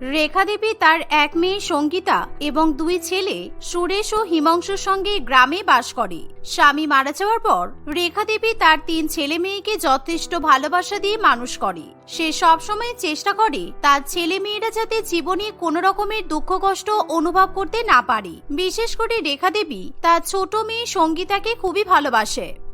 রেখা দেবী তার এক মেয়ে সঙ্গীতা এবং দুই ছেলে সুরেশ ও হিমাংশুর সঙ্গে গ্রামে বাস করে। স্বামী মারা যাওয়ার পর রেখা দেবী তার তিন ছেলে মেয়েকে যথেষ্ট ভালোবাসা দিয়ে মানুষ করে। সে সবসময় চেষ্টা করে তার ছেলে মেয়েরা যাতে জীবনে কোনো রকমের দুঃখ, কষ্ট অনুভব করতে না পারে। বিশেষ করে রেখা দেবী তার ছোট মেয়ে সঙ্গীতাকে খুবই ভালোবাসে।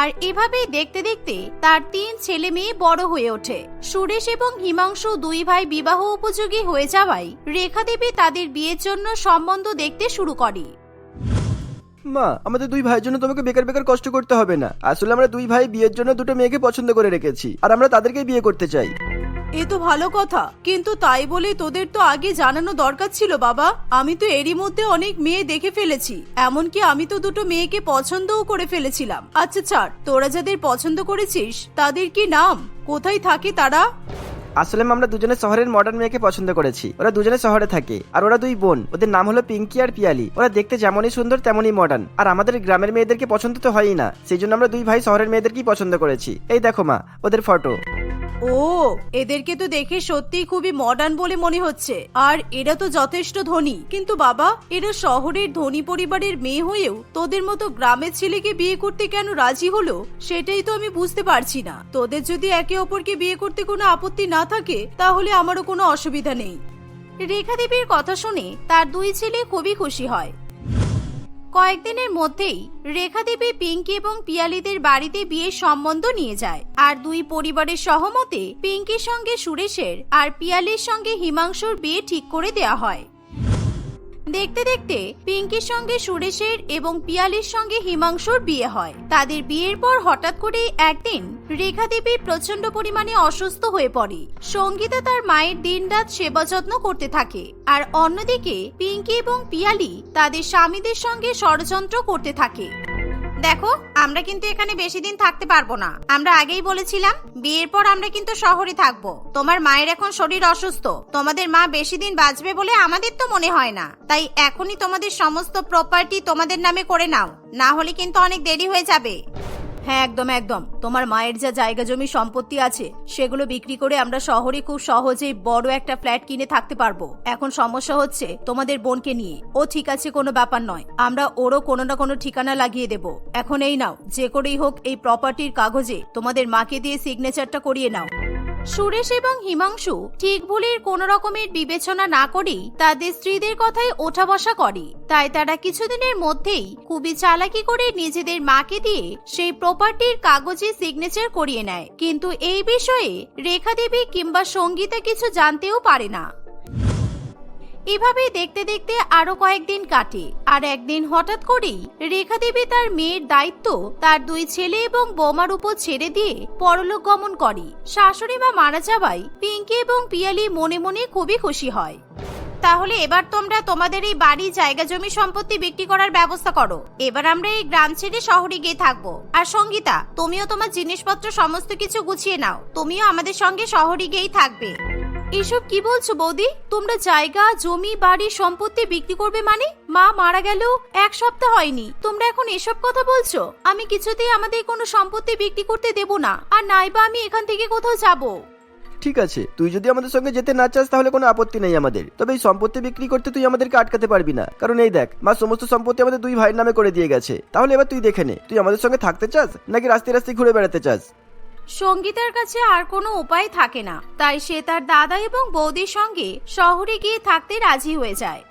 আর এভাবেই দেখতে দেখতে তার তিন ছেলে মেয়ে বড় হয়ে ওঠে। সুরেশ এবং হিমাংশু দুই ভাই বিবাহ উপযোগী হয়ে যাওয়ায় রেখা দেবী তাদের বিয়ের জন্য সম্বন্ধ দেখতে শুরু করে। মা, আমাদের দুই ভাইয়ের জন্য তোমাকে বেকার বেকার কষ্ট করতে হবে না। আসলে আমরা দুই ভাই বিয়ের জন্য দুটো মেয়েকে পছন্দ করে রেখেছি, আর আমরা তাদেরকেই বিয়ে করতে চাই। এ তো ভালো কথা, কিন্তু তাই বলে তোদের তো আগে জানানো দরকার ছিল বাবা। আমি তো এরই মধ্যে অনেক মেয়ে দেখে ফেলেছি, এমনকি আমি তো দুটো মেয়েকে পছন্দও করে ফেলেছিলাম। আচ্ছা ছাড়, তোরা যাদের পছন্দ করেছিস, তাদের কি নাম? কোথায় থাকে তারা? আসলে আমরা দুজনে শহরের মডার্ন মেয়েকে পছন্দ করেছি। ওরা দুজনে শহরে থাকে, আর ওরা দুই বোন। ওদের নাম হলো পিঙ্কি আর পিয়ালি। ওরা দেখতে যেমনই সুন্দর, তেমনই মডার্ন আর আমাদের গ্রামের মেয়েদেরকে পছন্দ তো হয়ই না, সেই জন্য আমরা দুই ভাই শহরের মেয়েদেরকেই পছন্দ করেছি। এই দেখো মা, ওদের ফটো ও, এদেরকে তো দেখে সত্যিই খুবই মডার্ন বলে মনে হচ্ছে। আর এরা তো যথেষ্ট ধনী। কিন্তু বাবা, এরা শহরের ধনী পরিবারের মেয়ে হয়েও তোদের মতো গ্রামের ছেলেকে বিয়ে করতে কেন রাজি হলো? সেটাই তো আমি বুঝতে পারছি না। তোদের যদি একে অপরকে বিয়ে করতে কোনো আপত্তি না থাকে, তাহলে আমারও কোনো অসুবিধা নেই। রেখা দেবীর কথা শুনে তার দুই ছেলে খুবই খুশি হয়। কয়েকদিনের মধ্যেই রেখা দেবী পিঙ্কি এবং পিয়ালিদের বাড়িতে বিয়ের সম্বন্ধ নিয়ে যায়। আর দুই পরিবারের সহমতে পিঙ্কির সঙ্গে সুরেশের আর পিয়ালির সঙ্গে হিমাংশুর বিয়ে ঠিক করে দেয়া হয়। দেখতে দেখতে পিঙ্কির সঙ্গে সুরেশের এবং পিয়ালির সঙ্গে হিমাংশুর বিয়ে হয়। তাদের বিয়ের পর হঠাৎ করেই একদিন রেখা দেবী প্রচণ্ড পরিমাণে অসুস্থ হয়ে পড়ে। সঙ্গীতা তার মায়ের দিনরাত সেবা যত্ন করতে থাকে আর অন্যদিকে পিঙ্কি এবং পিয়ালি তাদের স্বামীদের সঙ্গে ষড়যন্ত্র করতে থাকে। দেখো, আমরা কিন্তু এখানে বেশি দিন থাকতে পারব না। আমরা আগেই বলেছিলাম, বিয়ের পর আমরা কিন্তু শহরে থাকব। তোমার মায়ের এখন শরীর অসুস্থ। তোমাদের মা বেশি দিন বাঁচবে বলে আমাদের তো মনে হয় না। তাই এখনই তোমাদের সমস্ত প্রপার্টি তোমাদের নামে করে নাও। না হলে কিন্তু অনেক দেরি হয়ে যাবে। হ্যাঁ একদম একদম। তোমার মায়ের যা জায়গা জমি সম্পত্তি আছে, সেগুলো বিক্রি করে আমরা শহরে খুব সহজেই বড় একটা ফ্ল্যাট কিনে থাকতে পারব। এখন সমস্যা হচ্ছে তোমাদের বোনকে নিয়ে। ও ঠিক আছে কোনো ব্যাপার নয়। আমরা ওরও কোনো না কোনো ঠিকানা লাগিয়ে দেব। এখন এই নাও, যে করেই হোক এই প্রপার্টির কাগজে তোমাদের মাকে দিয়ে সিগনেচারটা করিয়ে নাও। সুরেশ এবং হিমাংশু ঠিক ভুলের কোন রকমের বিবেচনা না করেই তাদের স্ত্রীদের কথাই ওঠা বসা করে। তাই তারা কিছুদিনের মধ্যেই খুবই চালাকি করে নিজেদের মাকে দিয়ে সেই প্রপার্টির কাগজে সিগনেচার করিয়ে নেয়। কিন্তু এই বিষয়ে রেখা দেবী কিংবা সঙ্গীতা কিছু জানতেও পারে না। এভাবে দেখতে দেখতে আরও কয়েকদিন কাটে। আর একদিন হঠাৎ করেই রেখা দেবী তার মেয়ের দায়িত্ব তার দুই ছেলে এবং বোমার উপর ছেড়ে দিয়ে পরলোক গমন করে। শাশুড়ি মা মারা যাওয়ায় পিঙ্কি এবং পিয়ালি মনে মনে খুবই খুশি হয়। তাহলে এবার তোমরা তোমাদের এই বাড়ি জায়গা জমি সম্পত্তি বিক্রি করার ব্যবস্থা করো। এবার আমরা এই গ্রাম ছেড়ে শহরে গিয়ে থাকব। আর সঙ্গীতা, তুমিও তোমার জিনিসপত্র সমস্ত কিছু গুছিয়ে নাও। তুমিও আমাদের সঙ্গে শহরে গিয়েই থাকবে। এসব কি বলছো বৌদি? তোমরা জায়গা, জমি, বাড়ি, সম্পত্তি বিক্রি করবে মানে? মা মারা গেল, এক সপ্তাহ হয়নি। তোমরা এখন এসব কথা বলছো? আমি কিছুতেই আমাদের কোনো সম্পত্তি বিক্রি করতে দেব না। আর নাইবা আমি এখান থেকে কোথাও যাব। ঠিক আছে, তুই যদি আমাদের সঙ্গে যেতে না চাস, তাহলে কোনো আপত্তি নেই আমাদের। তবে এই সম্পত্তি বিক্রি করতে তুই আমাদেরকে আটকাতে পারবি না। কারণ এই দেখ, মা সমস্ত সম্পত্তি আমাদের দুই ভাইয়ের নামে করে দিয়ে গেছে। তাহলে এবার তুই দেখে নে, তুই আমাদের সঙ্গে থাকতে চাস, নাকি রাস্তায় রাস্তায় ঘুরে বেড়াতে চাস? সঙ্গীতার কাছে আর কোনো উপায় থাকে না। তাই সে তার দাদা এবং বৌদির সঙ্গে শহরে গিয়ে থাকতে রাজি হয়ে যায়।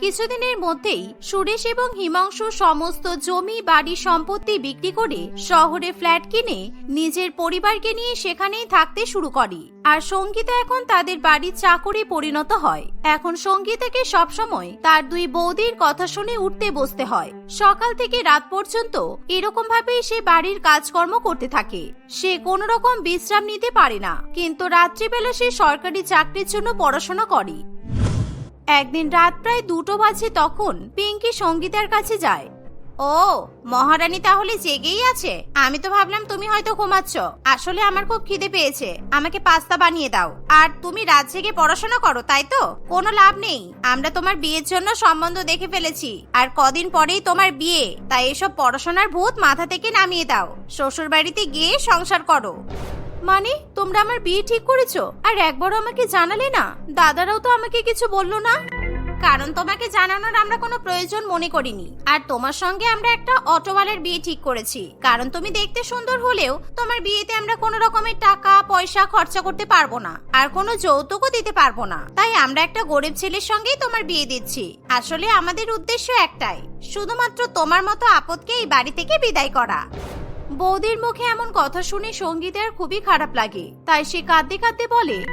কিছুদিনের মধ্যেই সুরেশ এবং হিমাংশু সমস্ত জমি, বাড়ি সম্পত্তি বিক্রি করে শহরে ফ্ল্যাট কিনে নিজের পরিবারকে নিয়ে সেখানেই থাকতে শুরু করে। আর সঙ্গীতা এখন তাদের বাড়ির চাকরে পরিণত হয়। এখন সঙ্গীতাকে সবসময় তার দুই বৌদির কথা শুনে উঠতে বসতে হয়। সকাল থেকে রাত পর্যন্ত এরকম ভাবেই সে বাড়ির কাজকর্ম করতে থাকে। সে কোন রকম বিশ্রাম নিতে পারে না। কিন্তু রাত্রিবেলা সে সরকারি চাকরির জন্য পড়াশোনা করে। একদিন রাত প্রায় দুটো বাজে তখন পিঙ্কি সঙ্গীতার কাছে যায়। ও, মহারানী তাহলে জেগেই আছে। আমি তো ভাবলাম তুমি হয়তো ঘুমাচ্ছ। আসলে আমার খুব খিদে পেয়েছে। আমাকে পাস্তা বানিয়ে দাও। আর তুমি রাত জেগে পড়াশোনা করো, তাই তো? কোনো লাভ নেই। আমরা তোমার বিয়ের জন্য সম্বন্ধ দেখে ফেলেছি। আর কদিন পরেই তোমার বিয়ে। তাই এসব পড়াশোনার ভূত মাথা থেকে নামিয়ে দাও। শ্বশুর বাড়িতে গিয়ে সংসার করো। মানে তোমরা আমার বিয়ে ঠিক করেছ? আর একবারও আমাকে জানালে না? দাদারাও তো আমাকে কিছু বলল না? কারণ তোমাকে জানানোর আমরা কোনো প্রয়োজন মনে করিনি। আর তোমার সঙ্গে আমরা একটা অটোওয়ালার বিয়ে ঠিক করেছি। কারণ তুমি দেখতে সুন্দর হলেও তোমার বিয়েতে আমরা কোনো রকমের টাকা, পয়সা খরচা করতে পারব না। আর কোনো যৌতুকও দিতে পারব না। তাই আমরা একটা গরিব ছেলের সঙ্গেই তোমার বিয়ে দিচ্ছি। আসলে আমাদের উদ্দেশ্য একটাই। শুধুমাত্র তোমার মতো আপদকে এই বাড়ি থেকে বিদায় করা। বৌদির মুখে এমন কথা শুনে সঙ্গীতের খুবই খারাপ লাগে। তাই সে কাঁদতে কাঁদতে বলে,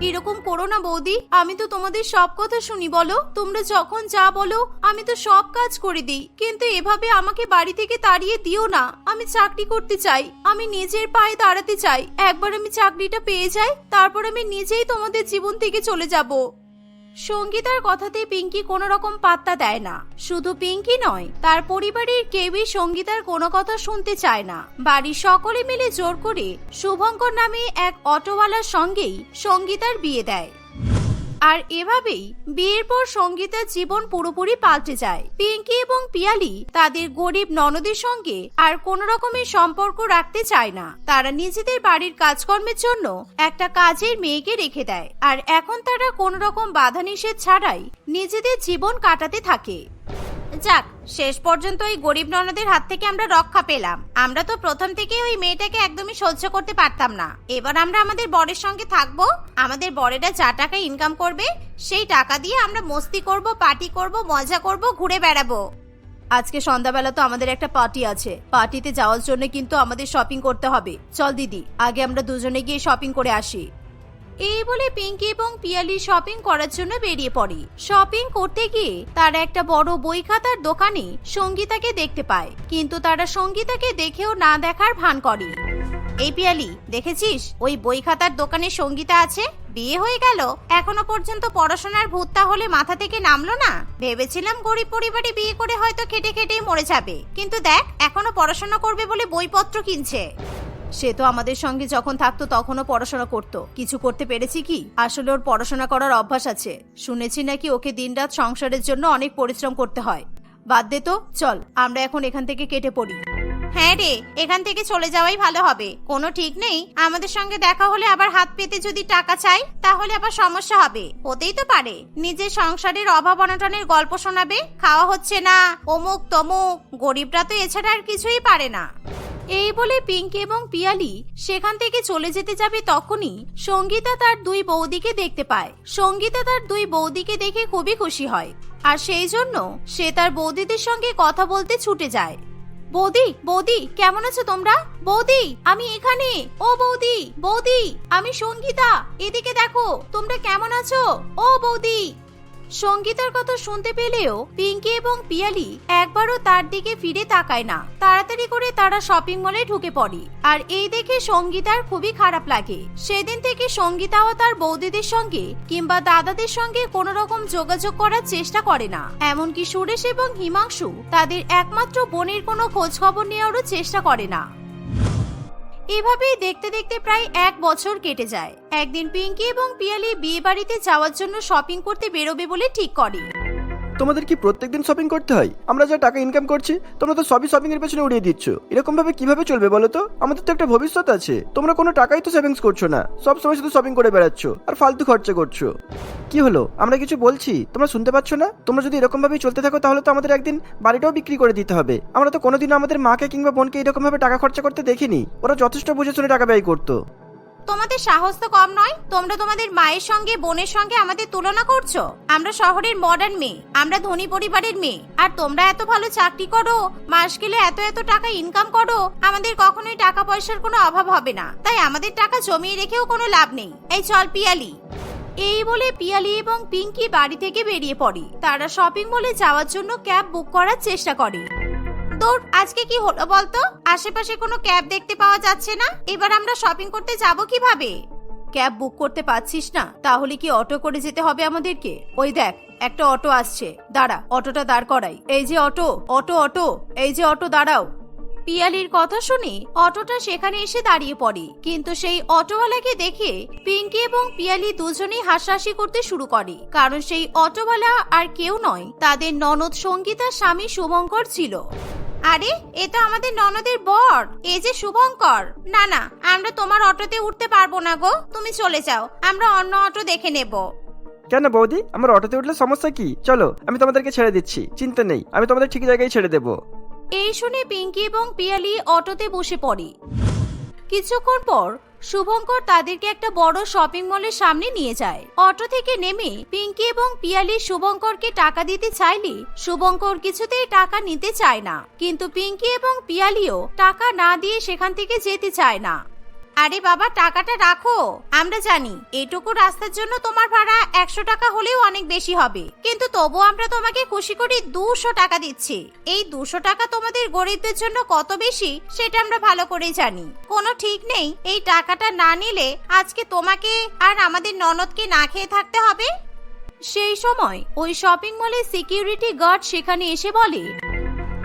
এরকম করো না বৌদি, আমি তো তোমাদের সব কথা শুনি, বলো। তোমরা যখন যা বলো, আমি তো সব কাজ করে দিই। কিন্তু এভাবে আমাকে বাড়ি থেকে তাড়িয়ে দিও না। আমি চাকরি করতে চাই, আমি নিজের পায়ে দাঁড়াতে চাই। একবার আমি চাকরিটা পেয়ে যাই, তারপর আমি নিজেই তোমাদের জীবন থেকে চলে যাব। সঙ্গীতার কথাতে পিঙ্কি কোনো রকম পাত্তা দেয় না। শুধু পিঙ্কি নয়, তার পরিবারের কেউই সঙ্গীতার কোনো কথা শুনতে চায় না। বাড়ির সকলে মিলে জোর করে শুভঙ্কর নামে এক অটোওয়ালার সঙ্গেই সঙ্গীতার বিয়ে দেয়। আর এভাবেই বিয়ের পর সঙ্গীতের জীবন পুরোপুরি পাল্টে যায়। পিঙ্কি এবং পিয়ালি তাদের গরিব ননদের সঙ্গে আর কোন রকমের সম্পর্ক রাখতে চায় না। তারা নিজেদের বাড়ির কাজকর্মের জন্য একটা কাজের মেয়েকে রেখে দেয় আর এখন তারা কোন রকম বাধা নিষেধ ছাড়াই নিজেদের জীবন কাটাতে থাকে। যাক শেষ পর্যন্ত ওই গরিব ননদের হাত থেকে আমরা রক্ষা পেলাম। আমরা তো প্রথম থেকে ওই মেয়েটাকে একদমই সহ্য করতে পারতাম না। এবার আমরা আমাদের বরের সঙ্গে থাকব। আমাদের বরেরা যা টাকা ইনকাম করবে, সেই টাকা দিয়ে আমরা মস্তি করব পার্টি করব, মজা করব, ঘুরে বেড়াবো। আজকে সন্ধ্যাবেলা তো আমাদের একটা পার্টি আছে। পার্টিতে যাওয়ার জন্য কিন্তু আমাদের শপিং করতে হবে। চল দিদি, আগে আমরা দুজনে গিয়ে শপিং করে আসি। এই বলে পিঙ্কি এবং পিয়ালি শপিং করার জন্য বেরিয়ে পড়ে। শপিং করতে গিয়ে তারা একটা বড় বই খাতার দোকানে সঙ্গীতাকে দেখতে পায়, কিন্তু তারা সঙ্গীতাকে দেখেও না দেখার ভান করে। এই পিয়ালি, দেখেছিস? ওই বই খাতার দোকানে সঙ্গীতা আছে? বিয়ে হয়ে গেল? এখনও পর্যন্ত পড়াশোনার ভূত তাহলে মাথা থেকে নামলো না? ভেবেছিলাম গরিব পরিবারে বিয়ে করে হয়তো খেটে খেটেই মরে যাবে। কিন্তু দেখ, এখনও পড়াশোনা করবে বলে বইপত্র কিনছে। সে তো আমাদের সঙ্গে যখন থাকতো তখনও পড়াশোনা করতো। কিছু করতে পেরেছি কি? আসলে ওর পড়াশোনা করার অভ্যাস আছে। শুনেছি নাকি ওকে দিনরাত সংসারের জন্য অনেক পরিশ্রম করতে হয়। বাদ দে তো, চল, আমরা এখন এখান থেকে কেটে পড়ি। হ্যাঁ রে, এখান থেকে চলে যাওয়াই ভালো হবে। কোনো ঠিক নেই। আমাদের সঙ্গে দেখা হলে আবার হাত পেতে যদি টাকা চাই, তাহলে আবার সমস্যা হবে। হতেই তো পারে। নিজের সংসারের অভাব অনটনের গল্প শোনাবে, খাওয়া হচ্ছে না, অমুক তমুক। গরিবরা তো এছাড়া আর কিছুই পারে না। এই বলে পিঙ্কি এবং পিয়ালি সেখান থেকে চলে যেতে যাবে তখনই সঙ্গীতা তার দুই বৌদিকে দেখতে পায়। সঙ্গীতা তার দুই বৌদিকে দেখে খুবই খুশি হয় আর সেই জন্য সে তার বৌদিদের সঙ্গে কথা বলতে ছুটে যায়। বৌদি বৌদি, কেমন আছো তোমরা? বৌদি, আমি এখানে। ও বৌদি বৌদি, আমি সঙ্গীতা। এদিকে দেখো, তোমরা কেমন আছো? ও বৌদি। সঙ্গীতার কথা শুনতে পেলেও পিঙ্কি এবং পিয়ালি একবারও তার দিকে ফিরে তাকায় না। তাড়াতাড়ি করে তারা শপিং মলে ঢুকে পড়ে। আর এই দেখে সঙ্গীতার খুবই খারাপ লাগে। সেদিন থেকে সঙ্গীতাও তার বৌদিদের সঙ্গে কিংবা দাদাদের সঙ্গে কোনো রকম যোগাযোগ করার চেষ্টা করে না। এমনকি সুরেশ এবং হিমাংশু তাদের একমাত্র বোনের কোনো খোঁজ খবর নেওয়ারও চেষ্টা করে না। এভাবেই দেখতে দেখতে প্রায় এক বছর কেটে যায়। একদিন পিঙ্কি এবং পিয়ালি বিয়ে বাড়িতে যাওয়ার জন্য শপিং করতে বেরোবে বলে ঠিক করে তোমাদের কি প্রত্যেকদিন শপিং করতে হয়? আমরা যা টাকা ইনকাম করছি, তোমরা তো সবই শপিং এর পেছনে উড়িয়ে দিচ্ছ। এরকম ভাবে কীভাবে চলবে বলো তো? আমাদের তো একটা ভবিষ্যৎ আছে। তোমরা কোনো টাকাই তো সেভিংস করছ না। সব সময় শুধু শপিং করে বেড়াচ্ছ আর ফালতু খরচা করছ। কি হলো? আমরা কিছু বলছি? তোমরা শুনতে পাচ্ছ না? তোমরা যদি এরকম ভাবেই চলতে থাকো, তাহলে তো আমাদের একদিন বাড়িটাও বিক্রি করে দিতে হবে। আমরা তো কোনোদিনও আমাদের মাকে কিংবা বোনকে এরকম ভাবে টাকা খরচা করতে দেখিনি। ওরা যথেষ্ট বুঝে শুনে টাকা ব্যয় করতো। তোমাদের সাহস তো কম নয়, তোমরা তোমাদের মায়ের সঙ্গে, বোনের সঙ্গে আমাদের তুলনা করছ। আমরা শহরের মডার্ন মেয়ে, আমরা ধনী পরিবারের মেয়ে। আর তোমরা এত ভালো চাকরি করো, মাস গেলে এত এত টাকা ইনকাম করো, আমাদের কখনোই টাকা পয়সার কোনো অভাব হবে না। তাই আমাদের টাকা জমিয়ে রেখেও কোনো লাভ নেই। এই চল পিয়ালি। এই বলে পিয়ালি এবং পিঙ্কি বাড়ি থেকে বেরিয়ে পড়ে। তারা শপিং মলে যাওয়ার জন্য ক্যাব বুক করার চেষ্টা করে। তোর আজকে কি হলো বলতো? আশেপাশে কোনো ক্যাব দেখতে পাওয়া যাচ্ছে না? এবার আমরা শপিং করতে যাব কীভাবে? ক্যাব বুক করতে পারছিস না? তাহলে কি অটো করে যেতে হবে আমাদেরকে? ওই দেখ, একটা অটো আসছে। দাঁড়া অটোটা দাঁড় করাই। এই যে অটো অটো অটো এই যে অটো দাঁড়াও। পিয়ালির কথা শুনে অটোটা সেখানে এসে দাঁড়িয়ে পড়ে। কিন্তু সেই অটোওয়ালাকে দেখে পিঙ্কি এবং পিয়ালি দুজনেই হাসাহাসি করতে শুরু করে। কারণ সেই অটোওয়ালা আর কেউ নয়, তাদের ননদ সঙ্গীতার স্বামী শুভঙ্কর ছিল। আরে এ তো আমাদের ননদের বর। এ যে শুভঙ্কর। না না আমরা তোমার অটোতে উঠতে পারব না গো। তুমি চলে যাও আমরা অন্য অটো দেখে নেব। কেন বৌদি? আমার অটোতে উঠলে সমস্যা কি? চলো আমি তোমাদেরকে ছেড়ে দিচ্ছি চিন্তা নেই আমি তোমাদের ঠিক জায়গায় ছেড়ে দেব। এই শুনে পিঙ্কি এবং পিয়ালি অটোতে বসে পড়ি। কিছুক্ষণ পর শুভঙ্কর তাদেরকে একটা বড় শপিং মলের সামনে নিয়ে যায়। অটো থেকে নেমে পিঙ্কি এবং পিয়ালি শুভঙ্করকে টাকা দিতে চাইলে শুভঙ্কর কিছুতেই টাকা নিতে চায় না। কিন্তু পিঙ্কি এবং পিয়ালিও টাকা না দিয়ে সেখান থেকে যেতে চায় না। আরে বাবা, টাকাটা রাখো। আমরা জানি, এটুকু রাস্তার জন্য তোমার ভাড়া একশো টাকা হলেও অনেক বেশি হবে। কিন্তু তবু আমরা তোমাকে খুশি করে দুশো টাকা দিচ্ছি। এই দুশো টাকা তোমাদের গরিবদের জন্য কত বেশি, সেটা আমরা ভালো করেই জানি। কোনো ঠিক নেই, এই টাকাটা না নিলে আজকে তোমাকে আর আমাদের ননদকে না খেয়ে থাকতে হবে? সেই সময় ওই শপিং মলের সিকিউরিটি গার্ড সেখানে এসে বলে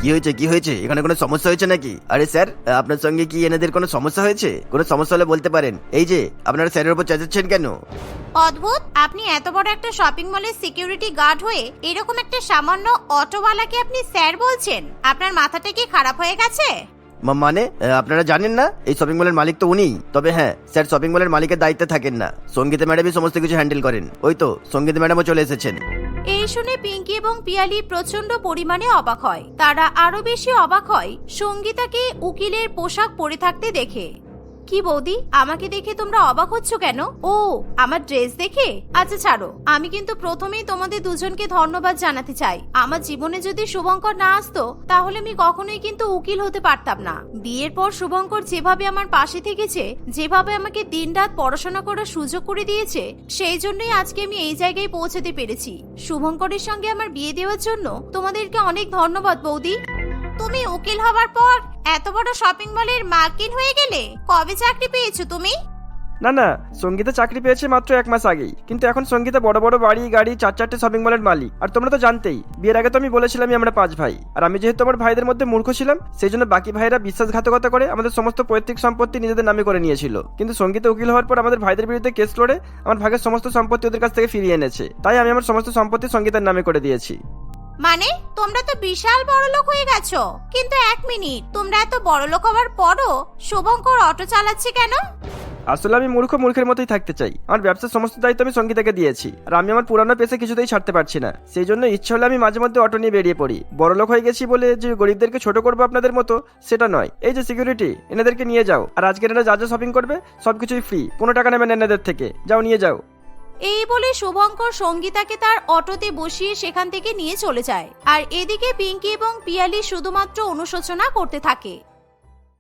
কি হয়েছে কি হয়েছে? এখানে কোনো সমস্যা হয়েছে নাকি? আরে স্যার আপনার সঙ্গে কি এনাদের কোনো সমস্যা হয়েছে? কোনো সমস্যা হলে বলতে পারেন। এই যে আপনারা স্যারের উপর চেঁচাচ্ছেন কেন? অদ্ভুত! আপনি এত বড় একটা শপিং মলের সিকিউরিটি গার্ড হয়ে এরকম একটা সামান্য অটোওয়ালাকে আপনি স্যার বলছেন? আপনার মাথাটা কি খারাপ হয়ে গেছে? মা- মানে? আহ, আপনারা জানেন না? এই শপিং মলের মালিক তো উনি। তবে হ্যাঁ স্যার শপিং মলের মালিকের দায়িত্বে থাকেন না। সঙ্গীতা ম্যাডামই সমস্ত কিছু হ্যান্ডেল করেন। ওই তো সঙ্গীতা ম্যাডামও চলে এসেছেন। এই শুনে পিঙ্কি এবং পিয়ালি প্রচণ্ড পরিমাণে অবাক হয়। তারা আরও বেশি অবাক হয় সঙ্গীতাকে উকিলের পোশাক পরে থাকতে দেখে। কি বৌদি, আমাকে দেখে তোমরা অবাক হচ্ছ কেন? ও, আমার ড্রেস দেখে? আচ্ছা ছাড়ো। আমি কিন্তু প্রথমেই তোমাদের দুজনকে ধন্যবাদ জানাতে চাই। আমার জীবনে যদি শুভঙ্কর না আসতো, তাহলে আমি কখনোই কিন্তু উকিল হতে পারতাম না। বিয়ের পর শুভঙ্কর যেভাবে আমার পাশে থেকেছে, যেভাবে আমাকে দিনরাত পড়াশোনা করার সুযোগ করে দিয়েছে, সেই জন্যই আজকে আমি এই জায়গায় পৌঁছাতে পেরেছি। শুভঙ্করের সঙ্গে আমার বিয়ে দেওয়ার জন্য তোমাদেরকে অনেক ধন্যবাদ, বৌদি। তুমি উকিল হবার পর এত বড় শপিং মলের মার্কিন হয়ে গেলে? কবে চাকরি পেয়েছ তুমি? না না, সঙ্গীতা চাকরি পেয়েছে মাত্র এক মাস আগেই। কিন্তু এখন সঙ্গীতা বড় বড় বাড়ি, গাড়ি, চার চারটে শপিং মলের মালিক। আর তোমরা তো জানতেই, বিয়ের আগে তো আমি বলেছিলামই আমরা পাঁচ ভাই। আর আমি যেহেতু আমার ভাইদের মধ্যে মূর্খ ছিলাম, সেই জন্য বাকি ভাইরা বিশ্বাসঘাতকতা করে আমাদের সমস্ত পৈতৃক সম্পত্তি নিজেদের নামে করে নিয়েছিল। কিন্তু সঙ্গীতা উকিল হওয়ার পর আমাদের ভাইদের বিরুদ্ধে কেস লড়ে আমার ভাগের সমস্ত সম্পত্তি ওদের কাছ থেকে ফিরিয়ে এনেছে। তাই আমি আমার সমস্ত সম্পত্তি সঙ্গীতার নামে করে দিয়েছি। মানে তোমরা তো বিশাল বড় লোক হয়ে গেছো। কিন্তু এক মিনিট, তোমরা এত বড় লোক হওয়ার পরও শুভঙ্কর অটো চালাচ্ছে কেন? আসলে আমি মূর্খ মূর্খের মতোই থাকতে চাই। আমার ব্যবসার সমস্ত দায়িত্ব আমি সঙ্গীতাকে দিয়েছি। আর আমি আমার পুরানো পেশে কিছুতেই ছাড়তে পারছি না। সেই জন্য ইচ্ছে হলে আমি মাঝে মধ্যে অটো নিয়ে বেরিয়ে পড়ি। বড় লোক হয়ে গেছি বলে যে গরিবদেরকে ছোট করব আপনাদের মতো, সেটা নয়। এই যে সিকিউরিটি এনাদেরকে নিয়ে যাও। আর আজকে এনারা যা যা শপিং করবে, সবকিছুই ফ্রি কোনো টাকা নেবেন এনাদের থেকে। যাও, নিয়ে যাও। এই বলে শুভঙ্কর সঙ্গীতাকে তার অটোতে বসিয়ে সেখান থেকে নিয়ে চলে যায়। আর এদিকে পিঙ্কি এবং পিয়ালি শুধুমাত্র অনুশোচনা করতে থাকে।